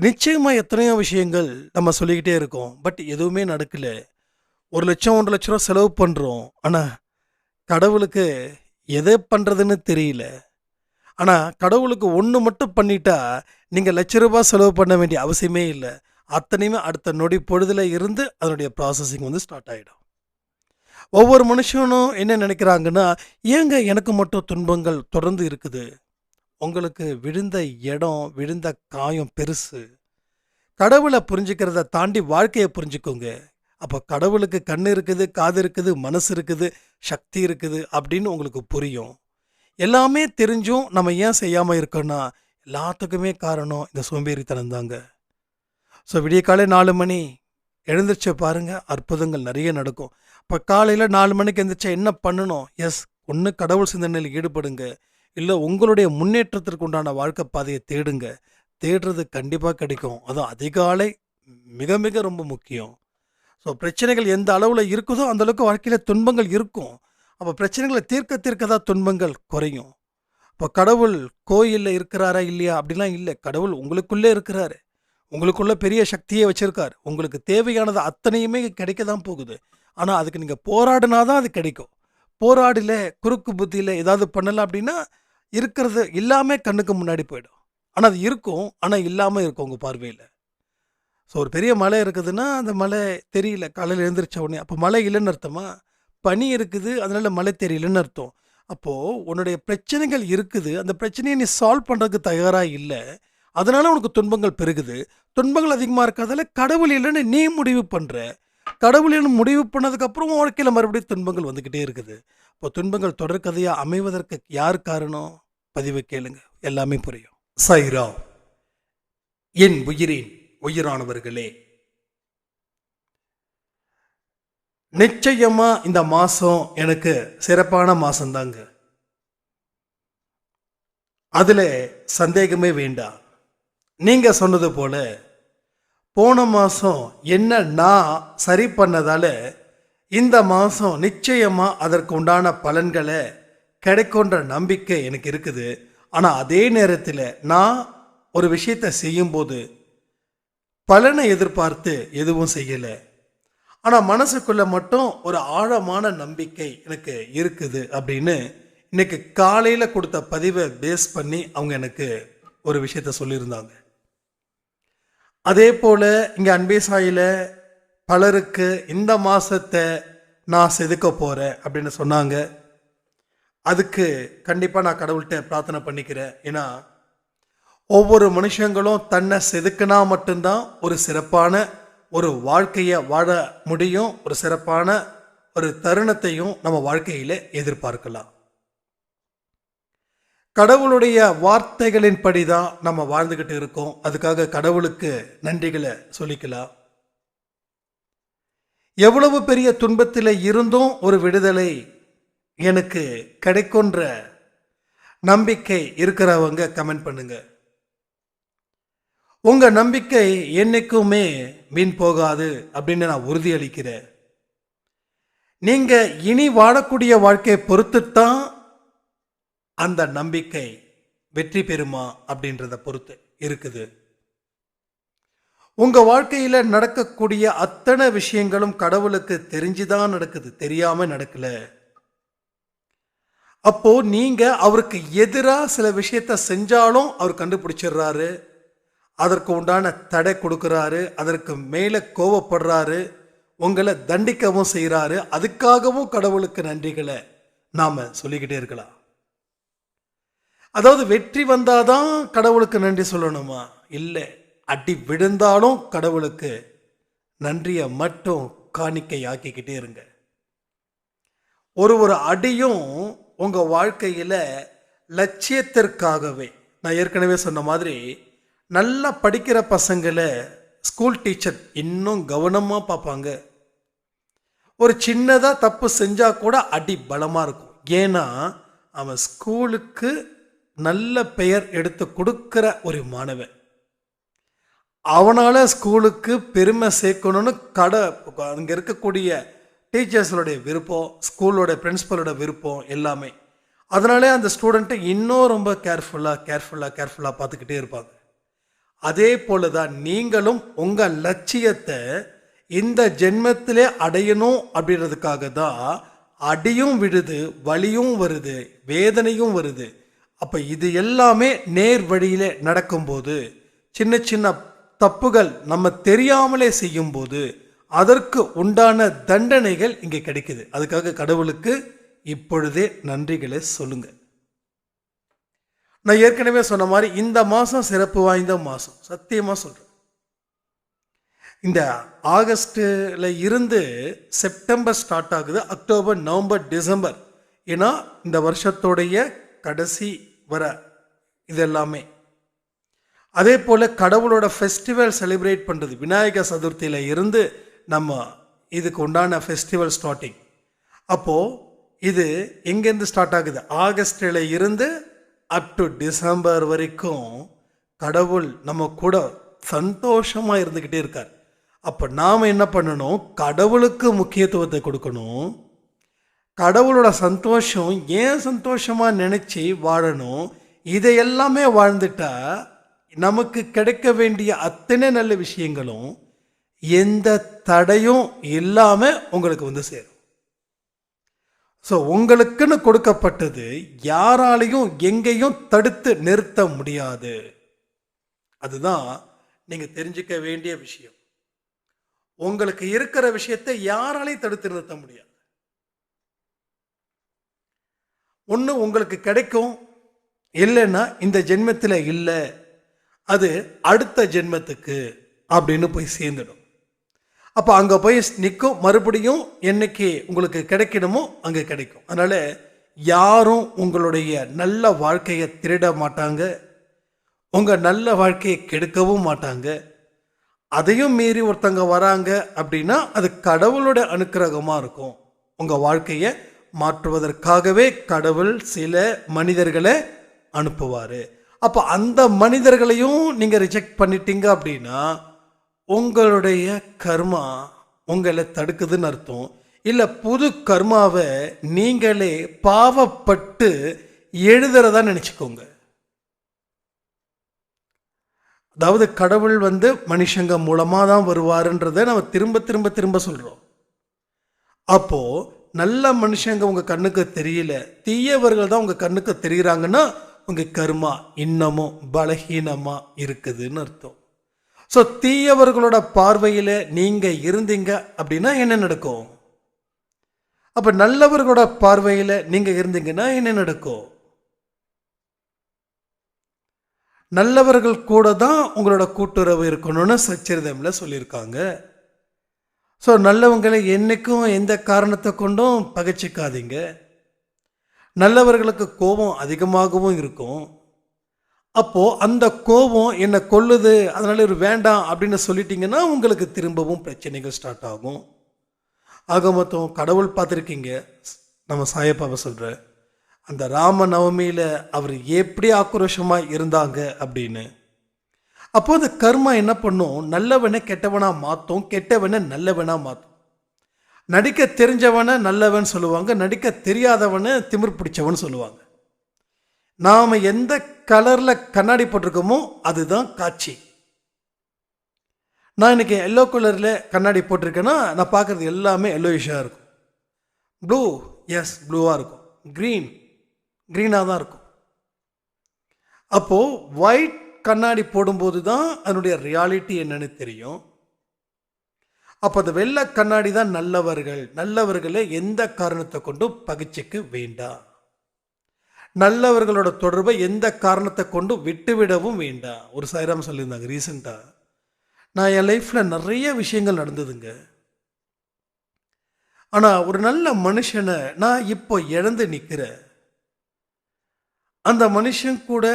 நிச்சயமா எத்தனையோ விஷயங்கள் நம்ம சொல்லிக்கிட்டே இருக்கோம். பட் எதுவுமே நடக்கல. 1,00,000 1,50,000 செலவு பண்றோம். ஆனா, கடவுளுக்கு எத பண்றதுன்னு தெரியல. ஆனா, கடவுளுக்கு ஒண்ணு மட்டும் பண்ணிட்டா, நீங்க ரூ. 1,00,000 செலவு பண்ண வேண்டிய அவசியமே இல்ல. அத்தனையுமே அடுத்த நொடி பொழுதில் இருந்து அதனுடைய ப்ராசஸிங் வந்து ஸ்டார்ட் ஆயிடும். ஒவ்வொரு மனுஷனும் என்ன நினைக்கிறாங்கன்னா, ஏங்க எனக்கு மட்டும் துன்பங்கள் தொடர்ந்து இருக்குது? உங்களுக்கு விழுந்த இடம், விழுந்த காயம் பெருசு. கடவுளை புரிஞ்சுக்கிறத தாண்டி வாழ்க்கையை புரிஞ்சுக்கோங்க. அப்போ கடவுளுக்கு கண் இருக்குது, காது இருக்குது, மனசு இருக்குது, சக்தி இருக்குது அப்படின்னு உங்களுக்கு புரியும். எல்லாமே தெரிஞ்சும் நம்ம ஏன் செய்யாமல் இருக்கோம்னா, எல்லாத்துக்குமே காரணம் இந்த சோம்பேறித்தனம் தாங்க. ஸோ விடியற்காலை நாலு மணி எழுந்திரிச்சு பாருங்க, அற்புதங்கள் நிறைய நடக்கும். இப்போ காலையில் நாலு மணிக்கு எழுந்திரிச்சா என்ன பண்ணணும்? எஸ் ஒன்று கடவுள் சிந்தனையில் ஈடுபடுங்க. இல்லை உங்களுடைய முன்னேற்றத்திற்கு உண்டான வாழ்க்கை பாதையை தேடுங்க. தேடுறது கண்டிப்பாக கிடைக்கும். அதுவும் அதிகாலை மிக மிக ரொம்ப முக்கியம். ஸோ பிரச்சனைகள் எந்த அளவில் இருக்குதோ, அந்தளவுக்கு வாழ்க்கையில் துன்பங்கள் இருக்கும். அப்போ பிரச்சனைகளை தீர்க்க தீர்க்க தான் துன்பங்கள் குறையும். இப்போ கடவுள் கோயிலில் இருக்கிறாரா இல்லையா? அப்படிலாம் இல்லை கடவுள் உங்களுக்குள்ளே இருக்கிறாரு. உங்களுக்குள்ளே பெரிய சக்தியை வச்சுருக்கார் உங்களுக்கு தேவையானது அத்தனையுமே கிடைக்க தான் போகுது. ஆனால் அதுக்கு நீங்கள் போராடினா தான் அது கிடைக்கும். போராடல, குறுக்கு புத்தியில் ஏதாவது பண்ணலை அப்படின்னா, இருக்கிறது எல்லாமே கண்ணுக்கு முன்னாடி போயிடும். ஆனால் அது இருக்கும். ஆனால் இல்லாமல் இருக்கும் உங்கள் பார்வையில் ஸோ ஒரு பெரிய மலை இருக்குதுன்னா, அந்த மலை தெரியல காலையில் எழுந்திரிச்ச உடனே. அப்போ மழை இல்லைன்னு அர்த்தமா? பனி இருக்குது, அதனால் மழை தெரியலன்னு அர்த்தம். அப்போது உன்னுடைய பிரச்சனைகள் இருக்குது. அந்த பிரச்சனையை நீ சால்வ் பண்ணுறதுக்கு தயாராக இல்லை அதனால் உனக்கு துன்பங்கள் பெருகுது. துன்பங்கள் அதிகமாக இருக்கிறதால கடவுள் இல்லைன்னு நீ முடிவு பண்ணுற கடவுளின் முடிவு பண்ணதுக்கு அப்புறம் மறுபடியும் துன்பங்கள் வந்துக்கிட்டே இருக்குது. இப்போ துன்பங்கள் தொடர்கதையாக அமைவதற்கு யார் காரணம்? பதிவு கேளுங்க. எல்லாமே புரியும். சைரா என் உயிரின் உயிரானவர்களே! நிச்சயமா இந்த மாசம் எனக்கு சிறப்பான மாதந்தாங்க அதில் அதுல சந்தேகமே வேண்டாம். நீங்க சொன்னது போல, போன மாதம் என்ன நான் சரி பண்ணதால் இந்த மாதம் நிச்சயமாக அதற்கு உண்டான பலன்களை கிடைக்குன்ற நம்பிக்கை எனக்கு இருக்குது. ஆனால் அதே நேரத்தில் நான் ஒரு விஷயத்த செய்யும்போது, பலனை எதிர்பார்த்து எதுவும் செய்யலை ஆனால் மனசுக்குள்ளே மட்டும் ஒரு ஆழமான நம்பிக்கை எனக்கு இருக்குது அப்படின்னு, இன்னைக்கு காலையில் கொடுத்த பதிவை பேஸ் பண்ணி அவங்க எனக்கு ஒரு விஷயத்த சொல்லியிருந்தாங்க. அதேபோல இங்கே அன்பே சாயில் பலருக்கு இந்த மாதத்தை நான் செதுக்க போகிறேன் அப்படின்னு சொன்னாங்க. அதுக்கு கண்டிப்பாக நான் கடவுள்கிட்ட பிரார்த்தனை பண்ணிக்கிறேன். ஏன்னா, ஒவ்வொரு மனுஷங்களும் தன்னை செதுக்கினா மட்டும்தான் ஒரு சிறப்பான ஒரு வாழ்க்கையை வாழ முடியும். ஒரு சிறப்பான ஒரு தருணத்தையும் நம்ம வாழ்க்கையில் எதிர்பார்க்கலாம். கடவுளுடைய வார்த்தைகளின்படி தான் நம்ம வாழ்ந்துக்கிட்டு இருக்கோம். அதுக்காக கடவுளுக்கு நன்றிகளை சொல்லிக்கலாம். எவ்வளவு பெரிய துன்பத்தில் இருந்தும் ஒரு விடுதலை எனக்கு கிடைக்குன்ற நம்பிக்கை இருக்கிறவங்க கமெண்ட் பண்ணுங்க. உங்க நம்பிக்கை என்னைக்குமே மீன் போகாது அப்படின்னு நான் உறுதியளிக்கிறேன். நீங்க இனி வாழக்கூடிய வாழ்க்கையை பொறுத்து தான் அந்த நம்பிக்கை வெற்றி பெறுமா அப்படின்றத பொறுத்து இருக்குது. உங்கள் வாழ்க்கையில் நடக்கக்கூடிய அத்தனை விஷயங்களும் கடவுளுக்கு தெரிஞ்சு தான் நடக்குது. தெரியாமல் நடக்கல. அப்போ நீங்கள் அவருக்கு எதிராக சில விஷயத்த செஞ்சாலும் அவர் கண்டுபிடிச்சிடுறாரு. அதற்கு உண்டான தடை கொடுக்குறாரு அதற்கு மேலே கோவப்படுறாரு. உங்களை தண்டிக்கவும் செய்கிறாரு அதுக்காகவும் கடவுளுக்கு நன்றிகளை நாம் சொல்லிக்கிட்டே இருக்கலாம். அதாவது வெற்றி வந்தாதான் கடவுளுக்கு நன்றி சொல்லணுமா? இல்லை அடி விழுந்தாலும் கடவுளுக்கு நன்றியை மட்டும் காணிக்கை ஆக்கிக்கிட்டே இருங்க. ஒரு ஒரு அடியும் உங்கள் வாழ்க்கையில் லட்சியத்திற்காகவே நான் ஏற்கனவே சொன்ன மாதிரி நல்லா படிக்கிற பசங்களை ஸ்கூல் டீச்சர் இன்னும் கவனமாக பார்ப்பாங்க. ஒரு சின்னதாக தப்பு செஞ்சால் கூட அடி பலமாக இருக்கும். ஏன்னா, அவன் ஸ்கூலுக்கு நல்ல பெயர் எடுத்து கொடுக்குற ஒரு மாணவன். அவனால் ஸ்கூலுக்கு பெருமை சேர்க்கணும்னு கடை அங்கே இருக்கக்கூடிய டீச்சர்ஸோடைய விருப்பம், ஸ்கூலோட பிரின்ஸிபலோட விருப்பம் எல்லாமே. அதனாலே அந்த ஸ்டூடெண்ட்டை இன்னும் ரொம்ப கேர்ஃபுல்லாக கேர்ஃபுல்லாக கேர்ஃபுல்லாக பார்த்துக்கிட்டே இருப்பாங்க. அதே போல தான் நீங்களும் உங்கள் லட்சியத்தை இந்த ஜென்மத்திலே அடையணும் அப்படின்றதுக்காக தான் அடியும் விழுது வலியும் வருது வேதனையும் வருது அப்போ இது எல்லாமே நேர் வழியிலே நடக்கும்போது சின்ன சின்ன தப்புகள் நம்ம தெரியாமலே செய்யும்போது அதற்கு உண்டான தண்டனைகள் இங்கே கிடைக்குது. அதுக்காக கடவுளுக்கு இப்பொழுதே நன்றிகளை சொல்லுங்க. நான் ஏற்கனவே சொன்ன மாதிரி இந்த மாதம் சிறப்பு வாய்ந்த மாதம் சத்தியமாக சொல்கிறேன் இந்த ஆகஸ்ட்டில் இருந்து செப்டம்பர் ஸ்டார்ட் ஆகுது அக்டோபர் நவம்பர் டிசம்பர். ஏன்னா இந்த வருஷத்தோடைய கடைசி வர இது எல்லாமே அதே போல் கடவுளோட ஃபெஸ்டிவல் செலிப்ரேட் பண்ணுறது விநாயக சதுர்த்தியில் இருந்து நம்ம இதுக்கு உண்டான ஃபெஸ்டிவல் ஸ்டார்டிங் அப்போது இது எங்கேருந்து ஸ்டார்ட் ஆகுது? ஆகஸ்டில் இருந்து அப் டு டிசம்பர் வரைக்கும் கடவுள் நம்ம கூட சந்தோஷமாக இருந்துக்கிட்டே இருக்கார். அப்போ நாம் என்ன பண்ணணும்? கடவுளுக்கு முக்கியத்துவத்தை கொடுக்கணும். கடவுளோட சந்தோஷம் ஏன் சந்தோஷமாக நினச்சி வாழணும்? இதை எல்லாமே வாழ்ந்துட்டா நமக்கு கிடைக்க வேண்டிய அத்தனை நல்ல விஷயங்களும் எந்த தடையும் இல்லாமல் உங்களுக்கு வந்து சேரும். ஸோ உங்களுக்குன்னு கொடுக்கப்பட்டது யாராலையும் எங்கேயும் தடுத்து நிறுத்த முடியாது. அதுதான் நீங்கள் தெரிஞ்சுக்க வேண்டிய விஷயம். உங்களுக்கு இருக்கிற விஷயத்தை யாராலையும் தடுத்து நிறுத்த முடியாது. ஒன்று உங்களுக்கு கிடைக்கும் இல்லைன்னா இந்த ஜென்மத்தில் இல்லை அது அடுத்த ஜென்மத்துக்கு அப்படின்னு போய் சேர்ந்துடும். அப்போ அங்கே போய் நிற்கும் மறுபடியும் என்னைக்கு உங்களுக்கு கிடைக்கணுமோ அங்கே கிடைக்கும். அதனால் யாரும் உங்களுடைய நல்ல வாழ்க்கையை திருட மாட்டாங்க உங்கள் நல்ல வாழ்க்கையை கெடுக்கவும் மாட்டாங்க. அதையும் மீறி ஒருத்தங்க வராங்க அப்படின்னா அது கடவுளோட அனுக்கிரகமாக இருக்கும். உங்கள் வாழ்க்கையை மாற்றுவதற்காகவே கடவுள் சில மனிதர்களை அனுப்புவார். அப்போ அந்த மனிதர்களையும் நீங்கள் ரிஜெக்ட் பண்ணிட்டீங்க அப்படின்னா உங்களுடைய கர்மா உங்களை தடுக்குதுன்னு அர்த்தம். இல்லை புது கர்மாவை நீங்களே பாவப்பட்டு எழுதுறதா நினச்சிக்கோங்க. அதாவது கடவுள் வந்து மனுஷங்க மூலமாக தான் வருவாருன்றதை நம்ம திரும்ப திரும்ப திரும்ப சொல்கிறோம் அப்போது நல்ல மனுஷங்க உங்கள் கண்ணுக்கு தெரியல தீயவர்கள் தான் உங்கள் கண்ணுக்கு தெரிகிறாங்கன்னா உங்கள் கர்மா இன்னமும் பலகீனமாக இருக்குதுன்னு அர்த்தம். ஸோ தீயவர்களோட பார்வையில் நீங்கள் இருந்தீங்க அப்படின்னா என்ன நடக்கும்? அப்போ நல்லவர்களோட பார்வையில் நீங்கள் இருந்தீங்கன்னா என்ன நடக்கும்? நல்லவர்கள் கூட தான் உங்களோட கூட்டுறவு இருக்கணும்னு சச்சரிதமில் சொல்லியிருக்காங்க. ஸோ நல்லவங்களை என்றைக்கும் எந்த காரணத்தை கொண்டும் பகைச்சிக்காதீங்க. நல்லவர்களுக்கு கோபம் அதிகமாகவும் இருக்கும். அப்போது அந்த கோபம் என்னை கொல்லுது அதனால் ஒரு வேண்டாம் அப்படின்னு சொல்லிட்டீங்கன்னா உங்களுக்கு திரும்பவும் பிரச்சனைகள் ஸ்டார்ட் ஆகும். ஆக மொத்தம் கடவுள் பார்த்துருக்கீங்க. நம்ம சாயப்பாவை சொல்கிறேன் அந்த ராம நவமியில் அவர் எப்படி ஆக்ரோஷமாக இருந்தாங்க அப்படின்னு. அப்போ அந்த கர்மா என்ன பண்ணும்? நல்லவனை கெட்டவனா மாற்றும் கெட்டவனை நல்லவனா மாற்றும் நடிக்க தெரிஞ்சவனை நல்லவன் சொல்லுவாங்க நடிக்க தெரியாதவனை திமிர் பிடிச்சவன் சொல்லுவாங்க. நாம் எந்த கலரில் கண்ணாடி போட்டிருக்கோமோ அதுதான் காட்சி. நான் இன்னைக்கு எல்லோ கலரில் கண்ணாடி போட்டிருக்கேன்னா நான் பார்க்குறது எல்லாமே எல்லோயிஷாக இருக்கும். ப்ளூ எஸ் ப்ளூவாக இருக்கும். க்ரீன் க்ரீனாக தான் இருக்கும். அப்போது ஒயிட் கண்ணாடி போடும்போது தான் அதனுடைய ரியாலிட்டி என்னன்னு தெரியும். அப்போ அந்த வெள்ளை கண்ணாடி தான் நல்லவர்கள். நல்லவர்களை எந்த காரணத்தை கொண்டும் பகிச்சிக்க வேண்டாம் நல்லவர்களோட தொடர்பை எந்த காரணத்தை கொண்டும் விட்டுவிடவும் வேண்டாம் ஒரு சாய்ராம் சொல்லியிருந்தாங்க ரீசெண்டாக நான் என் லைஃப்பில் நிறைய விஷயங்கள் நடந்ததுங்க. ஆனால் ஒரு நல்ல மனுஷனை நான் இப்போ இழந்து நிற்கிறேன் அந்த மனுஷன் கூட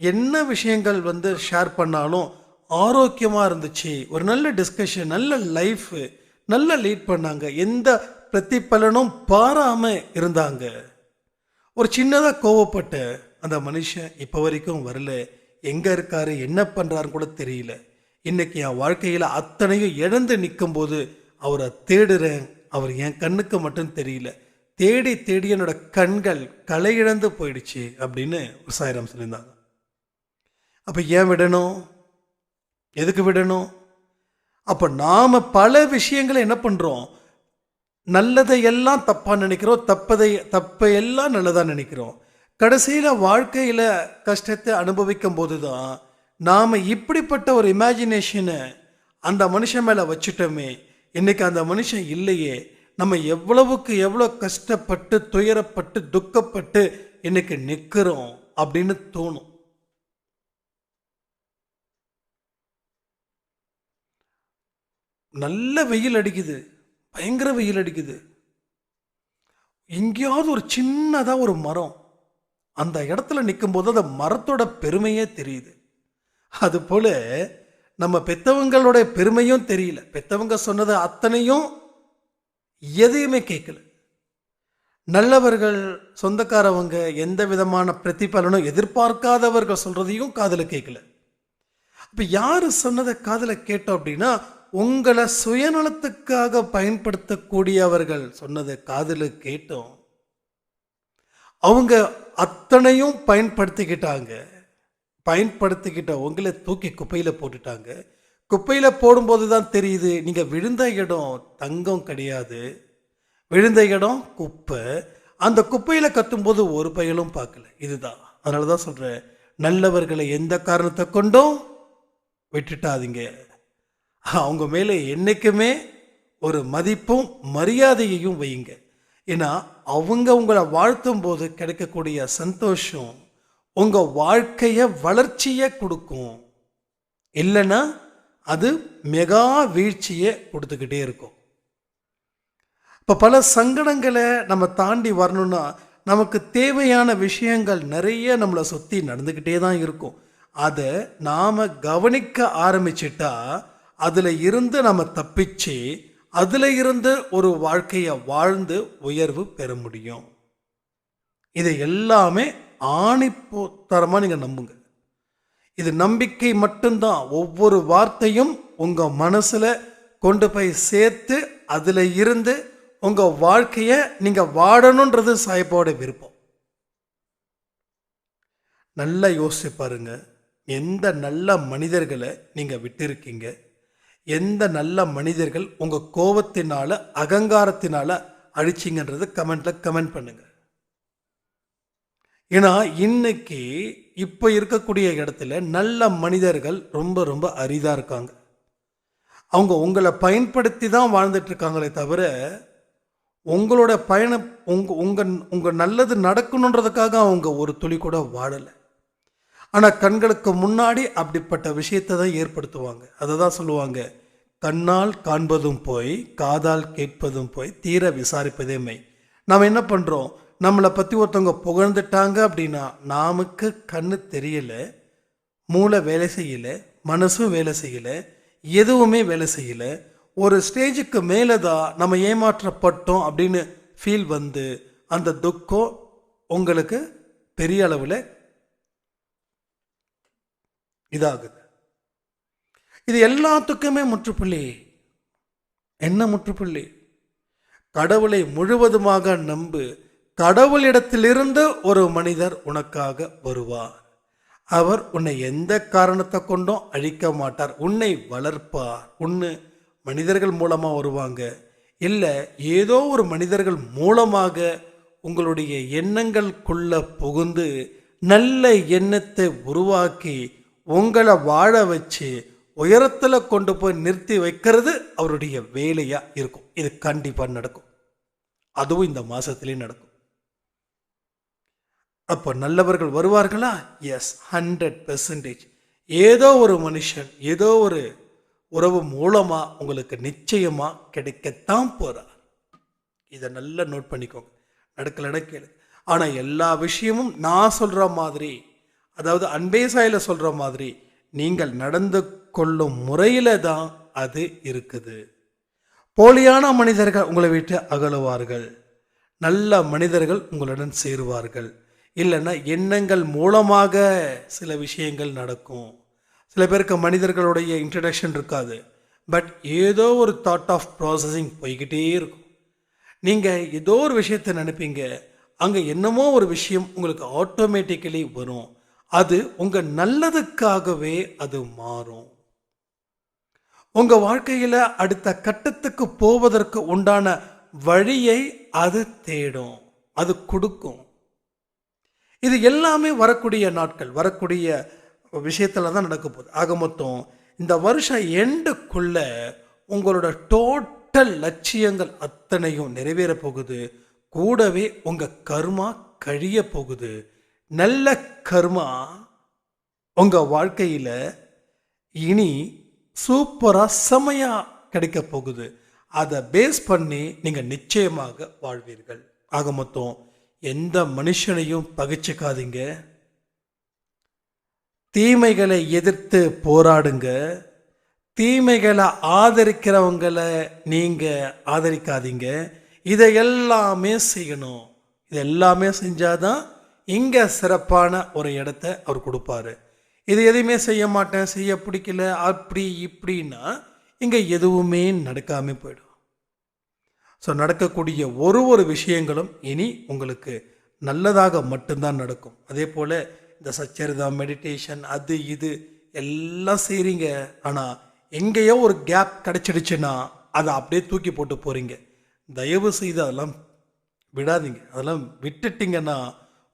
என்ன விஷயங்கள் வந்து ஷேர் பண்ணாலும் ஆரோக்கியமாக இருந்துச்சு ஒரு நல்ல டிஸ்கஷன் நல்ல லைஃபு நல்ல லீட் பண்ணாங்க எந்த பிரதிபலனும் பாராமல் இருந்தாங்க. ஒரு சின்னதாக கோவப்பட்ட அந்த மனுஷன் இப்போ வரைக்கும் வரல. எங்கே இருக்காரு என்ன பண்ணுறாருன்னு கூட தெரியல. இன்னைக்கு என் வாழ்க்கையில் அத்தனையும் இழந்து நிற்கும்போது அவரை தேடுறேன். அவர் என் கண்ணுக்கு மட்டும் தெரியல. தேடி தேடி என்னோட கண்கள் கலை இழந்து போயிடுச்சு அப்படின்னு ஒரு சாயிரம் சொல்லியிருந்தாங்க. அப்போ ஏன் விடணும்? எதுக்கு விடணும்? அப்போ நாம் பல விஷயங்களை என்ன பண்ணுறோம் நல்லதை எல்லாம் தப்பாக நினைக்கிறோம் தப்பதை தப்பை எல்லாம் நல்லதாக நினைக்கிறோம். கடைசியில் வாழ்க்கையில் கஷ்டத்தை அனுபவிக்கும் போது தான் நாம் இப்படிப்பட்ட ஒரு இமேஜினேஷனை அந்த மனுஷன் மேலே வச்சுட்டோமே இன்றைக்கி அந்த மனுஷன் இல்லையே. நம்ம எவ்வளவுக்கு எவ்வளோ கஷ்டப்பட்டு துயரப்பட்டு துக்கப்பட்டு இன்றைக்கி நிற்கிறோம் அப்படின்னு தோணும். நல்ல வெயில் அடிக்குது. பயங்கர வெயில் அடிக்குது. எங்கேயாவது ஒரு சின்னதாக ஒரு மரம் அந்த இடத்துல நிற்கும்போது அந்த மரத்தோட பெருமையே தெரியுது. அதுபோல் நம்ம பெத்தவங்களோட பெருமையும் தெரியல. பெத்தவங்க சொன்னது அத்தனையும் எதையுமே கேட்கல. நல்லவர்கள் சொந்தக்காரவங்க எந்த விதமான பிரதிபலனும் எதிர்பார்க்காதவர்கள் சொல்கிறதையும் காதில் கேட்கல. இப்போ யார் சொன்னதை காதில் கேட்டோம் அப்படின்னா உங்களை சுயநலத்துக்காக பயன்படுத்தக்கூடியவர்கள் சொன்னதை காதலு கேட்டோம். அவங்க அத்தனையும் பயன்படுத்திக்கிட்டாங்க. பயன்படுத்திக்கிட்ட உங்களை தூக்கி குப்பையில் போட்டுட்டாங்க. குப்பையில் போடும்போது தான் தெரியுது நீங்கள் விழுந்த இடம் தங்கம் கிடையாது. விழுந்த இடம் குப்பை. அந்த குப்பையில் கத்தும்போது ஒரு பயலும் பார்க்கல. இதுதான். அதனால தான் சொல்கிறேன் நல்லவர்களை எந்த காரணத்தை கொண்டும் விட்டுட்டாதீங்க. அவங்க மேலே என்றைக்குமே ஒரு மதிப்பும் மரியாதையையும் வையுங்க. ஏன்னா அவங்க உங்களை வாழ்த்தும் போது கிடைக்கக்கூடிய சந்தோஷம் உங்கள் வாழ்க்கையை வளர்ச்சியை கொடுக்கும். இல்லைன்னா அது மெகா வீழ்ச்சியை கொடுத்துக்கிட்டே இருக்கும். இப்போ பல சங்கடங்களை நம்ம தாண்டி வரணும்னா நமக்கு தேவையான விஷயங்கள் நிறைய நம்மளை சுற்றி நடந்துக்கிட்டே தான் இருக்கும். அதை நாம் கவனிக்க ஆரம்பிச்சிட்டா அதில் இருந்து நம்ம தப்பிச்சு அதில் இருந்து ஒரு வாழ்க்கையை வாழ்ந்து உயர்வு பெற முடியும். இதை எல்லாமே ஆணிப்போத்தரமாக நீங்கள் நம்புங்க. இது நம்பிக்கை மட்டும்தான். ஒவ்வொரு வார்த்தையும் உங்கள் மனசில் கொண்டு போய் சேர்த்து அதில் இருந்து உங்கள் வாழ்க்கையை நீங்கள் வாழணுன்றது சாய்ப்பாவோட விருப்பம். நல்லா யோசிச்சு பாருங்கள் எந்த நல்ல மனிதர்களை நீங்கள் விட்டிருக்கீங்க? எந்த நல்ல மனிதர்கள் உங்கள் கோபத்தினால அகங்காரத்தினால அழிச்சிங்கன்றது கமெண்டில் கமெண்ட் பண்ணுங்க. ஏன்னா இன்னைக்கு இப்போ இருக்கக்கூடிய இடத்துல நல்ல மனிதர்கள் ரொம்ப ரொம்ப அரிதாக இருக்காங்க. அவங்க உங்களை பயன்படுத்தி தான் வாழ்ந்துட்டு இருக்காங்களே தவிர உங்களோட பயணம் உங்க உங்கள் உங்கள் நல்லது நடக்கணுன்றதுக்காக அவங்க ஒரு துளி கூட வாழலை. ஆனால் கண்களுக்கு முன்னாடி அப்படிப்பட்ட விஷயத்தை தான் ஏற்படுத்துவாங்க. அதை தான் சொல்லுவாங்க கண்ணால் காண்பதும் போய் காதால் கேட்பதும் போய் தீர விசாரிப்பதே மெய். நாம் என்ன பண்ணுறோம் நம்மளை பற்றி ஒருத்தவங்க புகழ்ந்துட்டாங்க அப்படின்னா நாமுக்கு கண்ணு தெரியல மூளை வேலை செய்யலை மனசும் வேலை செய்யலை எதுவுமே வேலை செய்யலை. ஒரு ஸ்டேஜுக்கு மேலே தான் நம்ம ஏமாற்றப்பட்டோம் அப்படின்னு ஃபீல் வந்து அந்த துக்கம் உங்களுக்கு பெரிய அளவில் இதாகுது. இது எல்லாத்துக்குமே முற்றுப்புள்ளி. என்ன முற்றுப்புள்ளி? கடவுளை முழுவதுமாக நம்பு கடவுளிடத்திலிருந்து ஒரு மனிதர் உனக்காக வருவார். அவர் உன்னை எந்த காரணத்தை கொண்டும் அழிக்க மாட்டார். உன்னை வளர்ப்பார். உன்னு மனிதர்கள் மூலமாக வருவாங்க. இல்லை ஏதோ ஒரு மனிதர்கள் மூலமாக உங்களுடைய எண்ணங்களுக்குள்ள புகுந்து நல்ல எண்ணத்தை உருவாக்கி உங்களை வாழ வச்சு உயரத்தில் கொண்டு போய் நிறுத்தி வைக்கிறது அவருடைய வேலையாக இருக்கும். இது கண்டிப்பாக நடக்கும். அதுவும் இந்த மாதத்துலேயே நடக்கும். அப்போ நல்லவர்கள் வருவார்களா? எஸ் ஹண்ட்ரட் பெர்சன்டேஜ் ஏதோ ஒரு மனுஷன் ஏதோ ஒரு உறவு மூலமாக உங்களுக்கு நிச்சயமாக கிடைக்கத்தான் போகிறார் இதை நல்லா நோட் பண்ணிக்கோங்க. நடக்கலைன்னா கேளு ஆனால் எல்லா விஷயமும் நான் சொல்கிற மாதிரி அதாவது அன்பே சாயில் சொல்கிற மாதிரி நீங்கள் நடந்து கொள்ளும் முறையில் தான் அது இருக்குது. போலியான மனிதர்கள் உங்களை விட்டு அகலுவார்கள். நல்ல மனிதர்கள் உங்களுடன் சேருவார்கள். இல்லைன்னா எண்ணங்கள் மூலமாக சில விஷயங்கள் நடக்கும். சில பேருக்கு மனிதர்களுடைய இன்ட்ரடக்ஷன் இருக்காது. பட் ஏதோ ஒரு தாட் ஆஃப் ப்ராசஸிங் போய்கிட்டே இருக்கும். நீங்கள் ஏதோ ஒரு விஷயத்தை நினைப்பீங்க. அங்கே என்னமோ ஒரு விஷயம் உங்களுக்கு ஆட்டோமேட்டிக்கலி வரும். அது உங்கள் நல்லதுக்காகவே அது மாறும். உங்கள் வாழ்க்கையில் அடுத்த கட்டத்துக்கு போவதற்கு உண்டான வழியை அது தேடும். அது கொடுக்கும். இது எல்லாமே வரக்கூடிய நாட்கள் வரக்கூடிய விஷயத்துல தான் நடக்க போகுது. ஆக மொத்தம் இந்த வருஷம் எண்டுக்குள்ள உங்களோட டோட்டல் லட்சியங்கள் அத்தனையும் நிறைவேற போகுது. கூடவே உங்கள் கர்மா கழிய போகுது. நல்ல கர்மா உங்கள் வாழ்க்கையில் இனி சூப்பராக செமையாக கிடைக்க போகுது. அதை பேஸ் பண்ணி நீங்கள் நிச்சயமாக வாழ்வீர்கள். ஆக மொத்தம் எந்த மனுஷனையும் பகிச்சுக்காதீங்க. தீமைகளை எதிர்த்து போராடுங்க. தீமைகளை ஆதரிக்கிறவங்களை நீங்கள் ஆதரிக்காதீங்க. இதை எல்லாமே செய்யணும். இது எல்லாமே செஞ்சாதான் இங்கே சிறப்பான ஒரு இடத்த அவர் கொடுப்பாரு. இது எதையுமே செய்ய மாட்டேன் செய்ய பிடிக்கல அப்படி இப்படின்னா இங்கே எதுவுமே நடக்காமல் போயிடும். ஸோ நடக்கக்கூடிய ஒரு ஒரு விஷயங்களும் இனி உங்களுக்கு நல்லதாக மட்டும்தான் நடக்கும். அதே போல் இந்த சச்சரிதம் மெடிடேஷன் அது இது எல்லாம் செய்கிறீங்க ஆனால் எங்கேயோ ஒரு கேப் கிடச்சிடுச்சுன்னா அதை அப்படியே தூக்கி போட்டு போகிறீங்க தயவு செய்து அதெல்லாம் விடாதீங்க. அதெல்லாம் விட்டுட்டிங்கன்னா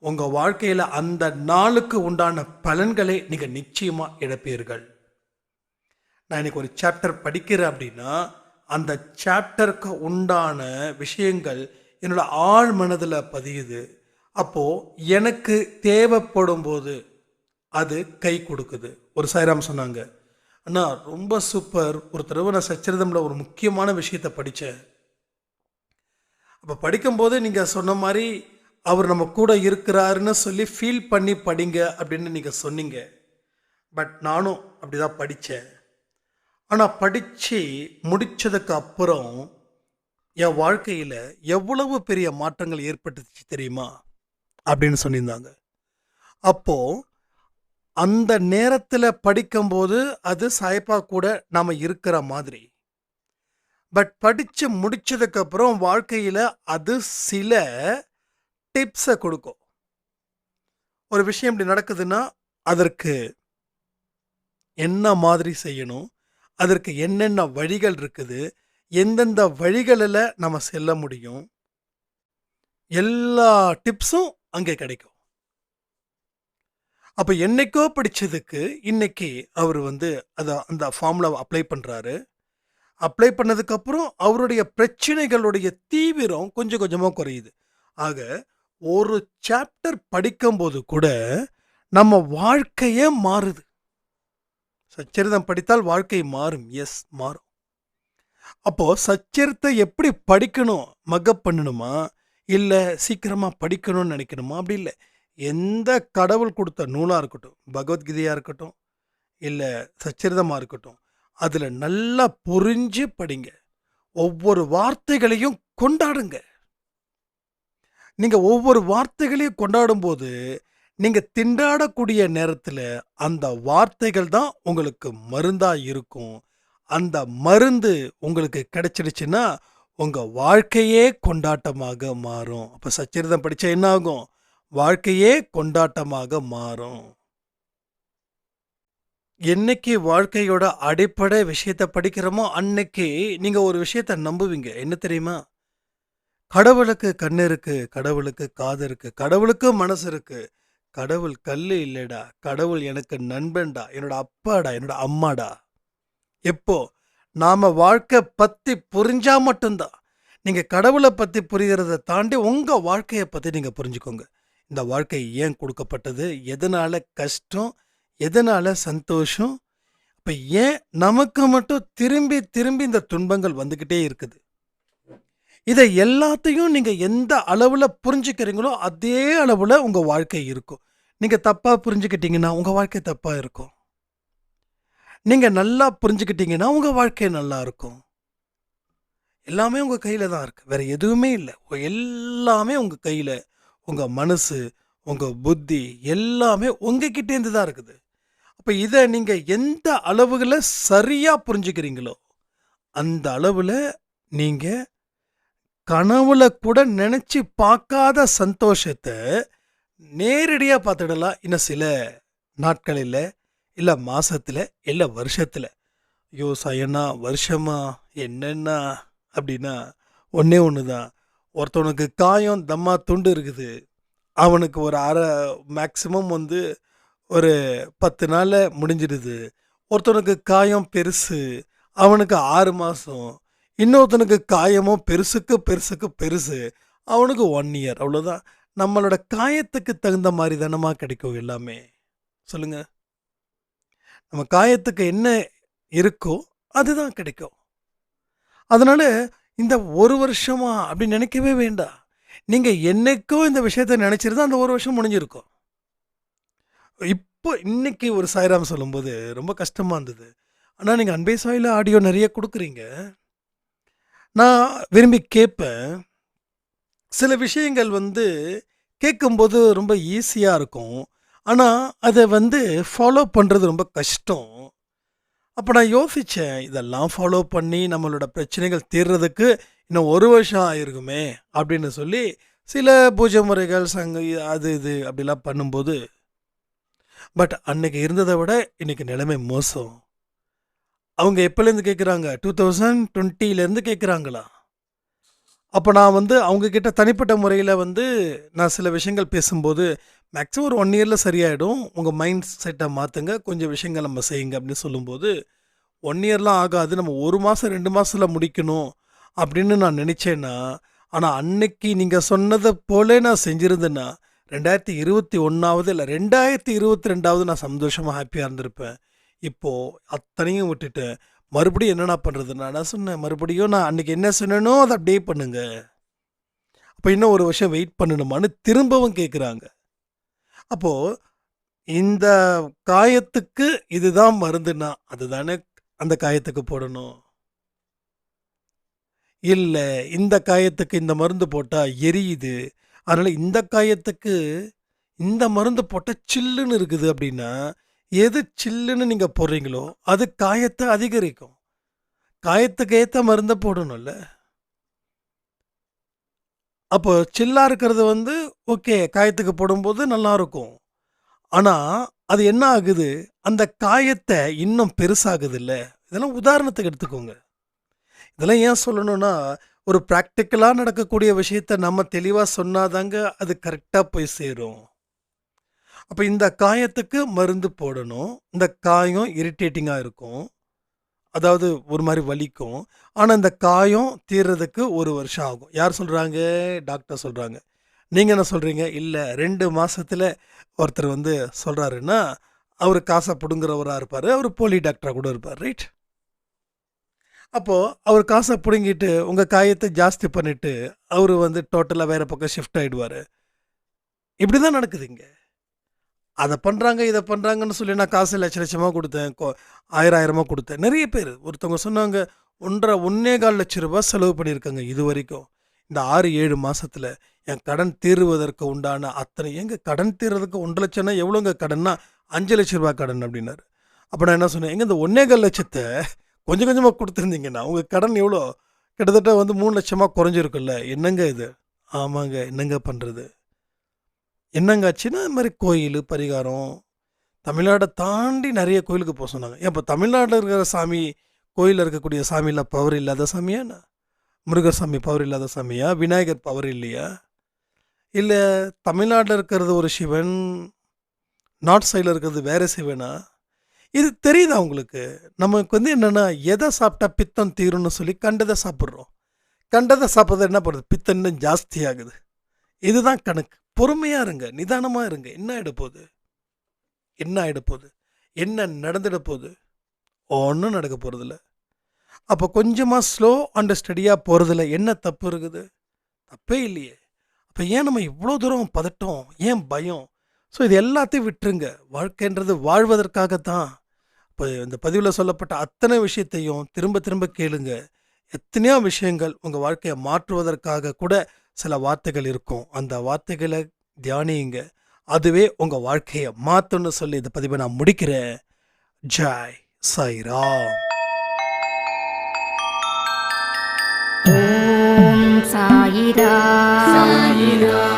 உங்கள் வாழ்க்கையில் அந்த நாளுக்கு உண்டான பலன்களை நீங்கள் நிச்சயமாக இழப்பீர்கள். நான் இன்னைக்கு ஒரு சாப்டர் படிக்கிறேன் அப்படின்னா அந்த சாப்டருக்கு உண்டான விஷயங்கள் என்னோட ஆழ் மனதில் பதியுது. அப்போது எனக்கு தேவைப்படும் போது அது கை கொடுக்குது. ஒரு சாய்ராம் சொன்னாங்க அண்ணா ரொம்ப சூப்பர் ஒரு தடவை நான் சச்சரிதமில் ஒரு முக்கியமான விஷயத்தை படித்தேன் அப்போ படிக்கும்போது நீங்கள் சொன்ன மாதிரி அவர் நம்ம கூட இருக்கிறாருன்னு சொல்லி ஃபீல் பண்ணி படிங்க அப்படின்னு நீங்கள் சொன்னீங்க. பட் நானும் அப்படி தான் படித்தேன். ஆனால் படித்து முடித்ததுக்கு அப்புறம் என் வாழ்க்கையில் எவ்வளவு பெரிய மாற்றங்கள் ஏற்பட்டுச்சு தெரியுமா? அப்படின்னு சொல்லியிருந்தாங்க அப்போது அந்த நேரத்தில் படிக்கும்போது அது சாய்ப்பா கூட நாம் இருக்கிற மாதிரி. பட் படித்து முடித்ததுக்கப்புறம் வாழ்க்கையில் அது சில டிப்ஸை கொடுக்கும். ஒரு விஷயம் இப்படி நடக்குதுன்னா அதற்கு என்ன மாதிரி செய்யணும்? அதற்கு என்னென்ன வழிகள் இருக்குது? எந்தெந்த வழிகளில் நம்ம செல்ல முடியும்? எல்லா டிப்ஸும் அங்கே கிடைக்கும். அப்போ என்னைக்கோ படிச்சதுக்கு இன்னைக்கு அவர் வந்து அதை அந்த ஃபார்முலா அப்ளை பண்ணுறாரு அப்ளை பண்ணதுக்கப்புறம் அவருடைய பிரச்சனைகளுடைய தீவிரம் கொஞ்சம் கொஞ்சமாக குறையுது. ஆக ஒரு சாப்டர் படிக்கும்போது கூட நம்ம வாழ்க்கையே மாறுது. சச்சரிதம் படித்தால் வாழ்க்கை மாறும். எஸ் மாறும். அப்போது சச்சரித்தை எப்படி படிக்கணும்? மக்கப் பண்ணணுமா? இல்லை சீக்கிரமாக படிக்கணும்னு நினைக்கணுமா? அப்படி இல்லை. எந்த கடவுள் கொடுத்த நூலாக இருக்கட்டும் பகவத்கீதையாக இருக்கட்டும் இல்லை சச்சரிதமாக இருக்கட்டும் அதில் நல்லா புரிஞ்சு படிங்க. ஒவ்வொரு வார்த்தைகளையும் கொண்டாடுங்க. நீங்கள் ஒவ்வொரு வார்த்தைகளையும் கொண்டாடும் போது நீங்கள் திண்டாடக்கூடிய நேரத்தில் அந்த வார்த்தைகள் தான் உங்களுக்கு மருந்தாக இருக்கும். அந்த மருந்து உங்களுக்கு கிடைச்சிடுச்சுன்னா உங்கள் வாழ்க்கையே கொண்டாட்டமாக மாறும். அப்போ சச்சரிதம் படித்தா என்ன ஆகும்? வாழ்க்கையே கொண்டாட்டமாக மாறும். என்னைக்கு வாழ்க்கையோட அடிப்படை விஷயத்தை படிக்கிறோமோ அன்னைக்கு நீங்க ஒரு விஷயத்தை நம்புவீங்க. என்ன தெரியுமா? கடவுளுக்கு கண்ணு இருக்கு கடவுளுக்கு காது இருக்கு கடவுளுக்கு மனசு இருக்கு. கடவுள் கல்லு இல்லைடா கடவுள் எனக்கு நண்பன்டா என்னோட அப்பாடா என்னோட அம்மாடா. எப்போ? நாம வாழ்க்கை பத்தி புரிஞ்சா மட்டும்தான். நீங்க கடவுளை பத்தி புரிகிறத தாண்டி உங்க வாழ்க்கையை பத்தி நீங்க புரிஞ்சுக்கோங்க. இந்த வாழ்க்கை ஏன் கொடுக்கப்பட்டது? எதனால கஷ்டம்? எதனால சந்தோஷம்? அப்ப ஏன் நமக்கு மட்டும் திரும்பி திரும்பி இந்த துன்பங்கள் வந்துக்கிட்டே இருக்குது? இதை எல்லாத்தையும் நீங்கள் எந்த அளவில் புரிஞ்சுக்கிறீங்களோ அதே அளவில் உங்கள் வாழ்க்கை இருக்கும். நீங்கள் தப்பாக புரிஞ்சுக்கிட்டீங்கன்னா உங்கள் வாழ்க்கை தப்பாக இருக்கும். நீங்கள் நல்லா புரிஞ்சுக்கிட்டீங்கன்னா உங்கள் வாழ்க்கை நல்லா இருக்கும். எல்லாமே உங்கள் கையில் தான் இருக்குது வேறு எதுவுமே இல்லை. எல்லாமே உங்கள் கையில் உங்கள் மனசு உங்கள் புத்தி எல்லாமே உங்ககிட்டேருந்து தான் இருக்குது. அப்போ இதை நீங்கள் எந்த அளவுகளில் சரியாக புரிஞ்சுக்கிறீங்களோ அந்த அளவில் நீங்கள் கனவுல கூட நினைச்சு பார்க்காத சந்தோஷத்தை நேரடியாக பார்த்துடலாம். இன்னும் சில நாட்களில் இல்லை மாசத்துல இல்லை வருஷத்தில். ஐயோ சயனா வருஷமா என்னென்னா? அப்படின்னா ஒன்றே ஒன்று தான் ஒருத்தவனுக்கு காயம் தம்மா துண்டு இருக்குது. அவனுக்கு ஒரு அரை மேக்ஸிமம் வந்து ஒரு பத்து நாளில் முடிஞ்சிடுது. ஒருத்தவனுக்கு காயம் பெருசு. அவனுக்கு ஆறு மாதம் இன்னொருத்தனுக்கு காயமும் பெருசுக்கு பெருசுக்கு பெருசு அவனுக்கு ஒன் இயர் அவ்வளோதான் நம்மளோட காயத்துக்கு தகுந்த மாதிரி தானமா கிடைக்கும் எல்லாமே. சொல்லுங்க. நம்ம காயத்துக்கு என்ன இருக்கோ அதுதான் கிடைக்கும். அதனால இந்த ஒரு வருஷமா அப்படி நினைக்கவே வேண்டாம். நீங்க என்னைக்கோ இந்த விஷயத்த நினைச்சிருந்தா அந்த ஒரு வருஷம் முடிஞ்சிருக்கும். இப்போ இன்னைக்கு ஒரு சாய்ராம் சொல்லும்போது ரொம்ப கஷ்டமா இருந்தது. ஆனால் நீங்கள் அன்பே சாயில் ஆடியோ நிறைய கொடுக்குறீங்க. நான் விரும்பி கேட்பேன். சில விஷயங்கள் வந்து கேட்கும்போது ரொம்ப ஈஸியாக இருக்கும். ஆனால் அதை வந்து ஃபாலோ பண்ணுறது ரொம்ப கஷ்டம். அப்போ நான் யோசித்தேன் இதெல்லாம் ஃபாலோ பண்ணி நம்மளோட பிரச்சனைகள் தீர்றதுக்கு இன்னும் ஒரு வருஷம் ஆயிருக்குமே அப்படின்னு சொல்லி சில பூஜை முறைகள் சங்க அது இது அப்படிலாம் பண்ணும்போது பட் அன்னைக்கு இருந்ததை விட இன்னைக்கு நிலைமை மோசம். அவங்க எப்போலேருந்து கேட்குறாங்க? டூ தௌசண்ட் டுவெண்ட்டிலேருந்து கேட்குறாங்களா? அப்போ நான் வந்து அவங்கக்கிட்ட தனிப்பட்ட முறையில் வந்து நான் சில விஷயங்கள் பேசும்போது மேக்ஸிமம் ஒரு ஒன் இயரில் சரியாயிடும். உங்கள் மைண்ட் செட்டை மாற்றுங்க கொஞ்சம் விஷயங்கள் நம்ம செய்யுங்க. அப்படின்னு சொல்லும்போது ஒன் இயர்லாம் ஆகாது. நம்ம ஒரு மாதம் ரெண்டு மாதத்தில் முடிக்கணும். அப்படின்னு நான் நினச்சேன்னா ஆனால் அன்னைக்கு நீங்கள் சொன்னதை போல நான் செஞ்சுருந்தேன்னா ரெண்டாயிரத்தி இருபத்தி ஒன்றாவது இல்லை ரெண்டாயிரத்தி இருபத்தி ரெண்டாவது நான் சந்தோஷமாக ஹாப்பியாக இருந்திருப்பேன். இப்போது அத்தனையும் விட்டுட்டு மறுபடியும் என்னென்ன பண்ணுறது நான் என்ன சொன்னேன்? மறுபடியும் நான் அன்றைக்கி என்ன சொன்னேனோ அதை அப்படியே பண்ணுங்க. அப்போ இன்னும் ஒரு வருஷம் வெயிட் பண்ணணுமான்னு திரும்பவும் கேட்குறாங்க அப்போது இந்த காயத்துக்கு இதுதான் மருந்துன்னா அதுதானே அந்த காயத்துக்கு போடணும்? இல்லை இந்த காயத்துக்கு இந்த மருந்து போட்டால் எரியுது. அதனால் இந்த காயத்துக்கு இந்த மருந்து போட்டால் சில்லுன்னு இருக்குது அப்படின்னா எது சில்லுன்னு நீங்கள் போடுறீங்களோ அது காயத்தை அதிகரிக்கும். காயத்துக்கு ஏற்ற மருந்தை போடணும்ல. அப்போ சில்லா இருக்கிறது வந்து ஓகே காயத்துக்கு போடும்போது நல்லாயிருக்கும் ஆனால் அது என்ன ஆகுது? அந்த காயத்தை இன்னும் பெருசாகுது இல்லை இதெல்லாம் உதாரணத்துக்கு எடுத்துக்கோங்க. இதெல்லாம் ஏன் சொல்லணும்னா ஒரு ப்ராக்டிக்கலாக நடக்கக்கூடிய விஷயத்த நம்ம தெளிவாக சொன்னாதாங்க அது கரெக்டாக போய் சேரும். அப்போ இந்த காயத்துக்கு மருந்து போடணும். இந்த காயம் இரிட்டேட்டிங்காக இருக்கும். அதாவது ஒரு மாதிரி வலிக்கும். ஆனால் இந்த காயம் தீர்றதுக்கு ஒரு வருஷம் ஆகும். யார் சொல்கிறாங்க டாக்டர் சொல்கிறாங்க நீங்கள் என்ன சொல்கிறீங்க இல்லை ரெண்டு மாதத்தில் ஒருத்தர் வந்து சொல்கிறாருன்னா அவர் காசை பிடுங்குறவராக இருப்பார். அவர் போலி டாக்டராக கூட இருப்பார். ரைட் அப்போது அவர் காசை பிடுங்கிட்டு உங்கள் காயத்தை ஜாஸ்தி பண்ணிவிட்டு அவர் வந்து டோட்டலாக வேறு பக்கம் ஷிஃப்ட் ஆகிடுவார் இப்படி தான் நடக்குதுங்க அதை பண்ணுறாங்க இதை பண்ணுறாங்கன்னு சொல்லி நான் காசு லட்ச லட்சமாக கொடுத்தேன் கொ- ஆயிரம் ஆயிரமாக கொடுத்தேன். நிறைய பேர் ஒருத்தவங்க சொன்னாங்க ஒன்றரை ஒன்னே கால் லட்ச ரூபா செலவு பண்ணியிருக்காங்க இது வரைக்கும். இந்த ஆறு ஏழு மாதத்தில் என் கடன் தீருவதற்கு உண்டான அத்தனை எங்கள் கடன் தீர்றதுக்கு ஒன்றரை லட்சம்னா எவ்வளோங்க கடன்னா அஞ்சு லட்ச ரூபா கடன் அப்படின்னாரு. அப்போ நான் என்ன சொன்னேன் எங்கள் இந்த ஒன்றே கால் லட்சத்தை கொஞ்சம் கொஞ்சமாக கொடுத்துருந்தீங்கன்னா உங்கள் கடன் எவ்வளோ? கிட்டத்தட்ட வந்து மூணு லட்சமாக குறைஞ்சிருக்குல்ல என்னங்க இது? ஆமாங்க என்னங்க பண்ணுறது என்னங்க ஆச்சுன்னா இந்த மாதிரி கோயில் பரிகாரம் தமிழ்நாடை தாண்டி நிறைய கோயிலுக்கு போக சொன்னாங்க. ஏன் இப்போ தமிழ்நாட்டில் இருக்கிற சாமி கோயிலில் இருக்கக்கூடிய சாமியில் பவர் இல்லாத சாமியா முருகர் சாமி பவர் இல்லாத சாமியா? விநாயகர் பவர் இல்லையா? இல்லை தமிழ்நாட்டில் இருக்கிறது ஒரு சிவன் நார்த் சைடில் இருக்கிறது வேற சிவனா? இது தெரியுதா உங்களுக்கு? நமக்கு வந்து என்னென்னா எதை சாப்பிட்டா பித்தம் தீரும்னு சொல்லி கண்டதை சாப்பிட்றோம். கண்டதை சாப்பிட்றது என்ன பண்ணுறது பித்தம் இன்னும் ஜாஸ்தி ஆகுது. இதுதான் கணக்கு. பொறுமையாக இருங்க நிதானமாக இருங்க. என்ன ஆகிட போகுது? என்ன ஆகிடப்போகுது என்ன நடந்துட போகுது? ஒன்றும் நடக்க போகிறதில்ல அப்போ கொஞ்சமாக ஸ்லோ அண்ட் ஸ்டடியாக போகிறதுல என்ன தப்பு இருக்குது? தப்பே இல்லையே. அப்போ ஏன் நம்ம இவ்வளோ தூரம் பதட்டம்? ஏன் பயம்? ஸோ இது எல்லாத்தையும் விட்டுருங்க. வாழ்க்கைன்றது வாழ்வதற்காகத்தான். இப்போ இந்த பதிவில் சொல்லப்பட்ட அத்தனை விஷயத்தையும் திரும்ப திரும்ப கேளுங்க. எத்தனையோ விஷயங்கள் உங்கள் வாழ்க்கையை மாற்றுவதற்காக கூட சில வார்த்தைகள் இருக்கும். அந்த வார்த்தைகளை தியானியுங்க. அதுவே உங்கள் வாழ்க்கையை மாற்றும்னு சொல்லி இந்த பதிவை நான் முடிக்கிறேன். ஜாய் சாய்ராம். சாயிரா சாயிரா